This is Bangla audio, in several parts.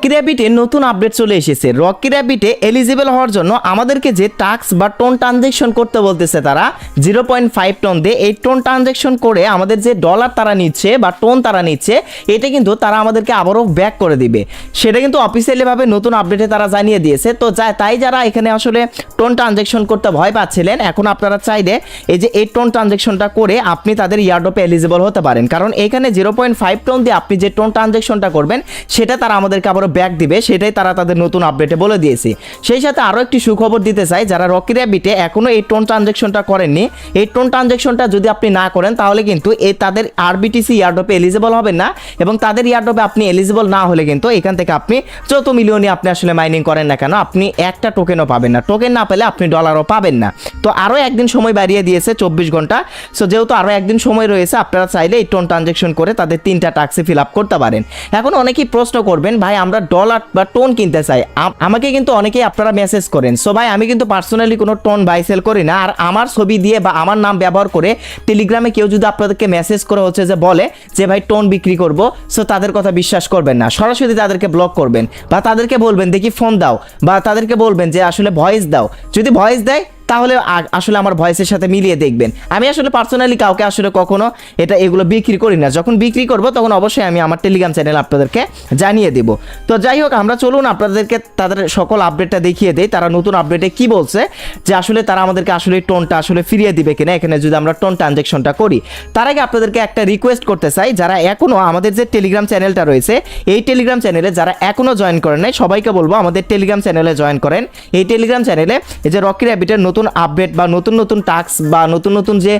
রকি র্যাবিটে নতুন আপডেট চলে এসেছে। রকি র্যাবিটে এলিজিবল হওয়ার জন্য আমাদেরকে যে টাক্স বা টোন ট্রানজেকশন করতে বলতেছে তারা জিরো পয়েন্ট ফাইভ টোন দিয়ে এই টোন ট্রানজেকশন করে আমাদের যে ডলার তারা নিচ্ছে বা টোন তারা নিচ্ছে, এটা কিন্তু তারা আমাদেরকে আবারও ব্যাক করে দিবে। সেটা কিন্তু অফিসিয়ালিভাবে নতুন আপডেটে তারা জানিয়ে দিয়েছে। তো তাই যারা এখানে আসলে টোন ট্রানজেকশন করতে ভয় পাচ্ছিলেন, এখন আপনারা চাইলে এই যে এই টোন ট্রানজেকশনটা করে আপনি তাদের ইয়ারডপে এলিজিবল হতে পারেন। কারণ এখানে জিরো পয়েন্ট ফাইভ টোন দিয়ে আপনি যে টোন ট্রানজেকশনটা করবেন, সেটা তারা আমাদেরকে আবারও ব্যাক দিবে, সেটাই তারা তাদের নতুন আপডেটে বলে দিয়েছে। সেই সাথে আরও একটি সুখবর দিতে চাই, যারা রকি র্যাবিটে এখনও এই টোন ট্রানজেকশনটা করেননি, এই টোন ট্রানজেকশনটা যদি আপনি না করেন, তাহলে কিন্তু এই তাদের আরবিটিসি ইয়ারডপে এলিজিবল হবেন না, এবং তাদের ইয়ারডপে আপনি এলিজিবল না হলে কিন্তু এখান থেকে আপনি যত মিলিয়নই আপনি আসলে মাইনিং করেন না কেন, আপনি একটা টোকেনও পাবেন না। টোকেন না পেলে আপনি ডলারও পাবেন না। তো আরও একদিন সময় বাড়িয়ে দিয়েছে চব্বিশ ঘণ্টা সো যেহেতু আরও একদিন সময় রয়েছে, আপনারা চাইলে এই টোন ট্রানজেকশন করে তাদের তিনটা টাক্সি ফিল আপ করতে পারেন। এখন অনেকেই প্রশ্ন করবেন, ভাই, আমরা ডলার বা টোন কিনতে চাই। আম- আমাকে কিন্তু অনেকেই আপনারা মেসেজ করেন। সো ভাই, আমি কিন্তু পার্সোনালি কোনো টোন বাই সেল করি না। আর আমার ছবি দিয়ে বা আমার নাম ব্যবহার করে টেলিগ্রামে কেউ যদি আপনাদেরকে মেসেজ করে হচ্ছে যে বলে যে ভাই টোন বিক্রি করব সো তাদের কথা বিশ্বাস করবেন না। সরাসরি তাদেরকে ব্লক করবেন। বা তাদেরকে বলবেন, দেখি ফোন দাও। বা তাদেরকে বলবেন যে, আসলে ভয়েস দাও। যদি ভয়েস দেয় তাহলে আসলে আমার ভয়েসের সাথে মিলিয়ে দেখবেন। আমি আসলে পার্সোনালি কাউকে আসলে কখনো এটা এগুলো বিক্রি করি না। যখন বিক্রি করব, তখন অবশ্যই আমি আমার টেলিগ্রাম চ্যানেল আপনাদেরকে জানিয়ে দেব। তো যাই হোক, আমরা চলুন আপনাদেরকে তাদের সকল আপডেটটা দেখিয়ে দেই। তারা নতুন আপডেটে কি বলছে, যে আসলে তারা আমাদেরকে আসলে টোনটা আসলে ফিরিয়ে দিবে কিনা। এখানে যদি আমরা টোন ট্রানজেকশনটা করি, তার আগে আপনাদেরকে একটা রিকোয়েস্ট করতে চাই। যারা এখনও আমাদের যে টেলিগ্রাম চ্যানেলটা রয়েছে, এই টেলিগ্রাম চ্যানেলে যারা এখনও জয়েন করেন নাই, সবাইকে বলব আমাদের টেলিগ্রাম চ্যানেলে জয়েন করেন। এই টেলিগ্রাম চ্যানেলে এই যে রকি র্যাবিটের নতুন আপডেট বা নতুন নতুন টাস্ক বা নতুন নতুন যে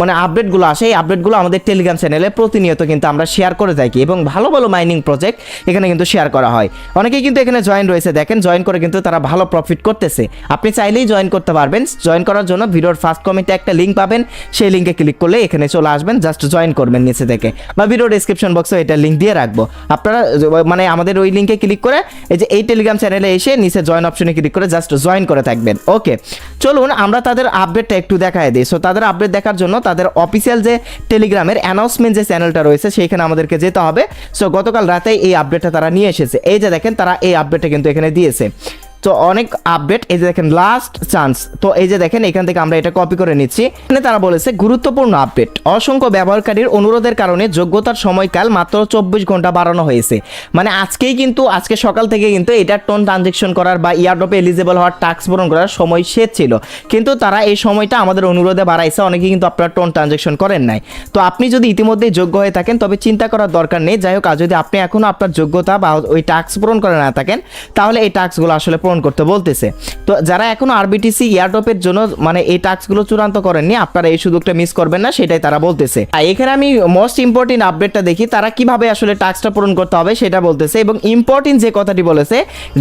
মানে আপডেটগুলো আসে, এই আপডেটগুলো আমাদের টেলিগ্রাম চ্যানেলে প্রতিনিয়ত কিন্তু আমরা শেয়ার করে থাকি এবং ভালো ভালো মাইনিং প্রজেক্ট এখানে কিন্তু শেয়ার করা হয়। অনেকেই কিন্তু এখানে জয়েন রয়েছে, দেখেন জয়েন করে কিন্তু তারা ভালো প্রফিট করতেছে। আপনি চাইলেই জয়েন করতে পারবেন। জয়েন করার জন্য ভিডিওর ফার্স্ট কমেন্টে একটা লিঙ্ক পাবেন। সেই লিঙ্কে ক্লিক করলে এখানে চলে আসবেন জাস্ট জয়েন করবেন নিচে থেকে। বা ভিডিও ডিসক্রিপশন বক্সে এটা লিঙ্ক দিয়ে রাখব। আপনারা মানে আমাদের ওই লিঙ্কে ক্লিক করে, এই যে এই টেলিগ্রাম চ্যানেলে এসে নিচে জয়েন অপশনে ক্লিক করে জাস্ট জয়েন করে থাকবেন। ওকে চলুন আমরা তাদের আপডেটটা একটু দেখাই দিই। সো তাদের আপডেট দেখার জন্য তাদের অফিসিয়াল যে টেলিগ্রামের অ্যানাউন্সমেন্ট যে চ্যানেলটা রয়েছে, সেইখানে আমাদেরকে যেতে হবে। সো গতকাল রাতে এই আপডেটটা তারা নিয়ে এসেছে। এই যে দেখেন, তারা এই আপডেটটা কিন্তু এখানে দিয়েছে। তো অনেক আপডেট এই যে দেখেন লাস্ট চান্স তো এই যে দেখেন, এখান থেকে আমরা এটা কপি করে নিচ্ছি। এখানে তারা বলেছে, গুরুত্বপূর্ণ আপডেট অসংখ্য ব্যবহারকারীর অনুরোধের কারণে যোগ্যতার সময়কাল মাত্র চব্বিশ ঘণ্টা বাড়ানো হয়েছে। মানে আজকেই কিন্তু, আজকে সকাল থেকে কিন্তু এটা টোন ট্রানজেকশন করার বা ইয়ারডপে এলিজিবল হওয়ার টাস্ক পূরণ করার সময় শেষ ছিল। কিন্তু তারা এই সময়টা আমাদের অনুরোধে বাড়াইছে অনেকেই কিন্তু আপনারা টোন ট্রানজেকশন করেন নাই। তো আপনি যদি ইতিমধ্যেই যোগ্য হয়ে থাকেন, তবে চিন্তা করার দরকার নেই। যাই হোক, আর যদি আপনি এখনও আপনার যোগ্যতা বা ওই টাস্ক পূরণ করে না থাকেন, তাহলে এই টাস্কগুলো আসলে করতে বলতেছে। তো যারা এখনও আরবিটিসি ইয়ারডপের জন্য মানে এই টাস্কগুলো চূড়ান্ত করেননি, আপনারা এই সুযোগটা মিস করবেন না, সেটাই তারা বলতেছে। আর এখানে আমি মোস্ট ইম্পর্টেন্ট আপডেটটা দেখি, তারা কীভাবে আসলে টাস্কটা পূরণ করতে হবে সেটা বলতেছে এবং ইম্পর্টেন্ট যে কথাটি বলেছে,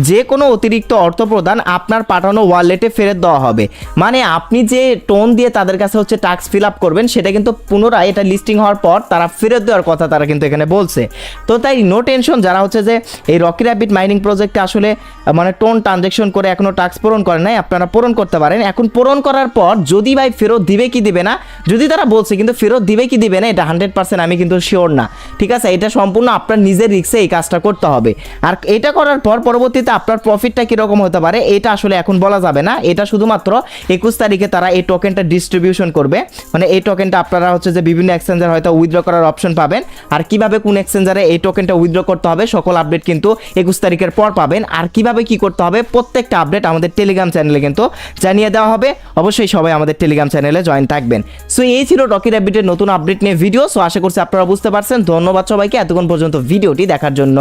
যে কোনো অতিরিক্ত অর্থ প্রদান আপনার পাঠানো ওয়ালেটে ফেরত দেওয়া হবে। মানে আপনি যে টোন দিয়ে তাদের কাছে হচ্ছে টাস্ক ফিল আপ করবেন, সেটা কিন্তু পুনরায় এটা লিস্টিং হওয়ার পর তারা ফেরত দেওয়ার কথা তারা কিন্তু এখানে বলছে। তো তাই নো টেনশন যারা হচ্ছে যে এই রকি র্যাবিট মাইনিং প্রজেক্টে আসলে মানে টোন ট্রানজেকশন করে এখনও টাস্ক পূরণ করেন নাই, আপনারা পূরণ করতে পারেন। এখন পূরণ করার পর যদি ভাই ফেরত দিবে কি দিবে না? যদি তারা বলছে কিন্তু ফেরত দিবে কি দিবে না, এটা হান্ড্রেড পার্সেন্ট আমি কিন্তু শিওর না। ঠিক আছে? এটা সম্পূর্ণ আপনার নিজের রিক্সে এই কাজটা করতে হবে। আর এটা করার পর পরবর্তীতে আপনার প্রফিটটা কীরকম হতে পারে, এটা আসলে এখন বলা যাবে না। এটা শুধুমাত্র একুশ তারিখে তারা এই টোকেনটা ডিস্ট্রিবিউশন করবে। মানে এই টোকেনটা আপনারা হচ্ছে যে বিভিন্ন এক্সচেঞ্জার হয়তো উইথড্র করার অপশন পাবেন। আর কীভাবে কোন এক্সচেঞ্জারে এই টোকেনটা উইথড্র করতে হবে, সকল আপডেট কিন্তু একুশ তারিখের পর পাবেন। আর কীভাবে কি করতে হবে প্রত্যেকটা আপডেট আমাদের টেলিগ্রাম চ্যানেলে কিন্তু জানিয়ে দেওয়া হবে। অবশ্যই সবাই আমাদের টেলিগ্রাম চ্যানেলে জয়েন থাকবেন। সো এই ছিল রকি র্যাবিটের নতুন আপডেট নিয়ে ভিডিও সো আশা করছি আপনারা বুঝতে পারছেন। ধন্যবাদ সবাইকে। এতক্ষণ পর্যন্ত ভিডিওটি দেখার জন্য।